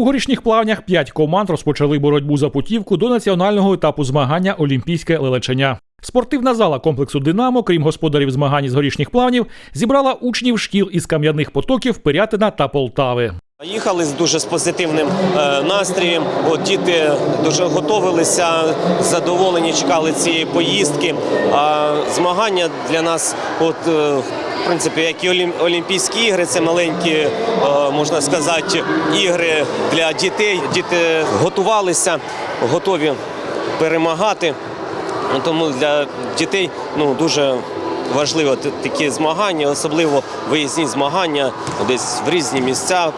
У горішніх плавнях п'ять команд розпочали боротьбу за путівку до національного етапу змагання Олімпійське лелечення. Спортивна зала комплексу Динамо, крім господарів змагань з горішніх плавнів, зібрала учнів шкіл із кам'яних потоків Пирятина та Полтави. Їхали з дуже з позитивним е, настроєм. От діти дуже готувалися, задоволені чекали цієї поїздки. А змагання для нас, от е, в принципі, як і Олімпійські ігри, це маленькі, е, можна сказати, ігри для дітей. Діти готувалися, готові перемагати. Ну, Тому для дітей ну, дуже важливо такі змагання, особливо виїзні змагання десь в різні місця,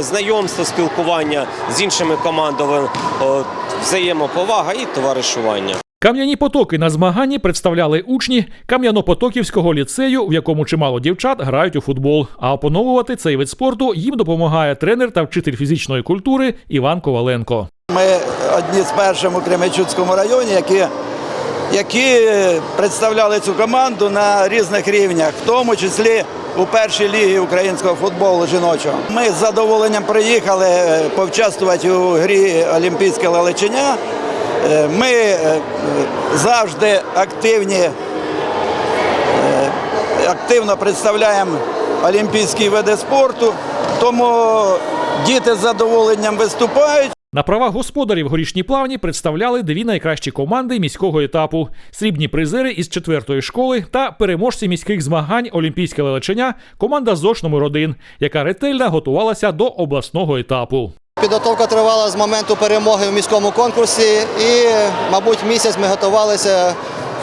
знайомство, спілкування з іншими командами, взаємоповага і товаришування. Кам'яні потоки на змаганні представляли учні Кам'яно-Потоківського ліцею, в якому чимало дівчат грають у футбол. А опановувати цей вид спорту їм допомагає тренер та вчитель фізичної культури Іван Коваленко. Ми одні з перших у Кременчуцькому районі, які, які представляли цю команду на різних рівнях, в тому числі у першій лігі українського футболу жіночого. Ми з задоволенням приїхали е, повчаствувати у грі Олімпійське лелечення. Е, Ми е, завжди активні, е, активно представляємо олімпійські види спорту, тому діти з задоволенням виступають. На правах господарів горішні плавні представляли дві найкращі команди міського етапу: срібні призери із четвертої школи та переможці міських змагань Олімпійське лелечення команда ЗОШ номер 1 яка ретельно готувалася до обласного етапу. Підготовка тривала з моменту перемоги в міському конкурсі, і, мабуть, місяць ми готувалися.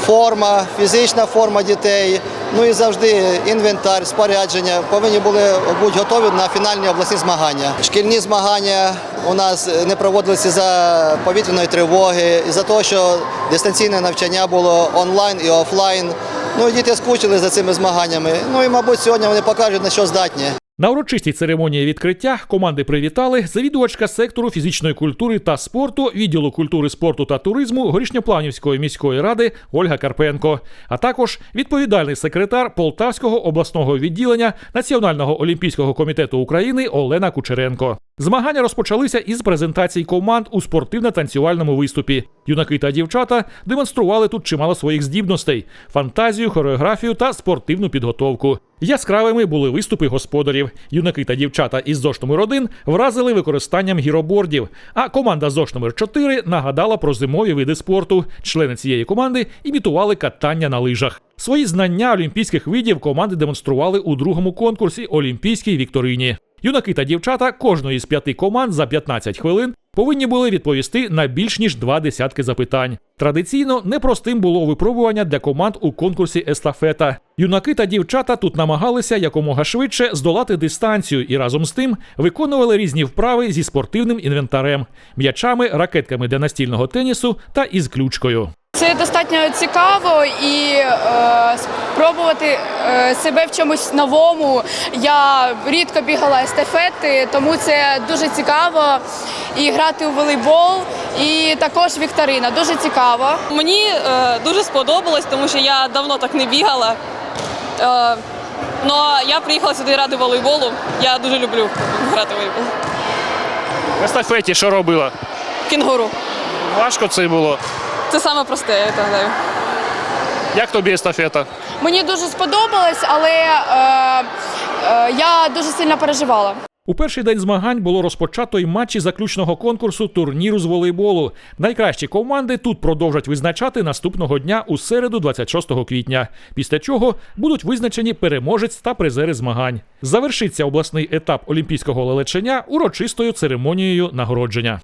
Форма, фізична форма дітей, ну і завжди інвентар, спорядження повинні були бути готові на фінальні обласні змагання. Шкільні змагання у нас не проводилися за повітряної тривоги, і за того, що дистанційне навчання було онлайн і офлайн. Ну діти скучили за цими змаганнями. Ну і, мабуть, сьогодні вони покажуть, на що здатні. На урочистій церемонії відкриття команди привітали завідувачка сектору фізичної культури та спорту відділу культури, спорту та туризму горішньопланівської міської ради Ольга Карпенко, а також відповідальний секретар Полтавського обласного відділення Національного олімпійського комітету України Олена Кучеренко. Змагання розпочалися із презентацій команд у спортивно-танцювальному виступі. Юнаки та дівчата демонстрували тут чимало своїх здібностей: фантазію, хореографію та спортивну підготовку. Яскравими були виступи господарів. Юнаки та дівчата із ЗОШ номер 1 вразили використанням гіробордів. А команда ЗОШ номер 4 нагадала про зимові види спорту. Члени цієї команди імітували катання на лижах. Свої знання олімпійських видів команди демонстрували у другому конкурсі Олімпійській вікторині. Юнаки та дівчата кожної з п'яти команд за 15 хвилин повинні були відповісти на більш ніж два десятки запитань. Традиційно непростим було випробування для команд у конкурсі естафета. Юнаки та дівчата тут намагалися якомога швидше здолати дистанцію і разом з тим виконували різні вправи зі спортивним інвентарем, м'ячами, ракетками для настільного тенісу та із ключкою. Це достатньо цікаво і е, спробувати е, себе в чомусь новому. Я рідко бігала естафети, тому це дуже цікаво. І грати у волейбол, і також вікторина. Дуже цікаво. Мені е, дуже сподобалось, тому що я давно так не бігала. Е, ну, я приїхала сюди ради волейболу. Я дуже люблю грати в волейбол. В естафеті що робила? Кінгуру. Важко це було. Це саме просте, я так гадаю. Як тобі естафета? Мені дуже сподобалось, але е, е, я дуже сильно переживала. У перший день змагань було розпочато й матчі заключного конкурсу турніру з волейболу. Найкращі команди тут продовжать визначати наступного дня у середу, 26 квітня. Після чого будуть визначені переможець та призери змагань. Завершиться обласний етап олімпійського лелечення урочистою церемонією нагородження.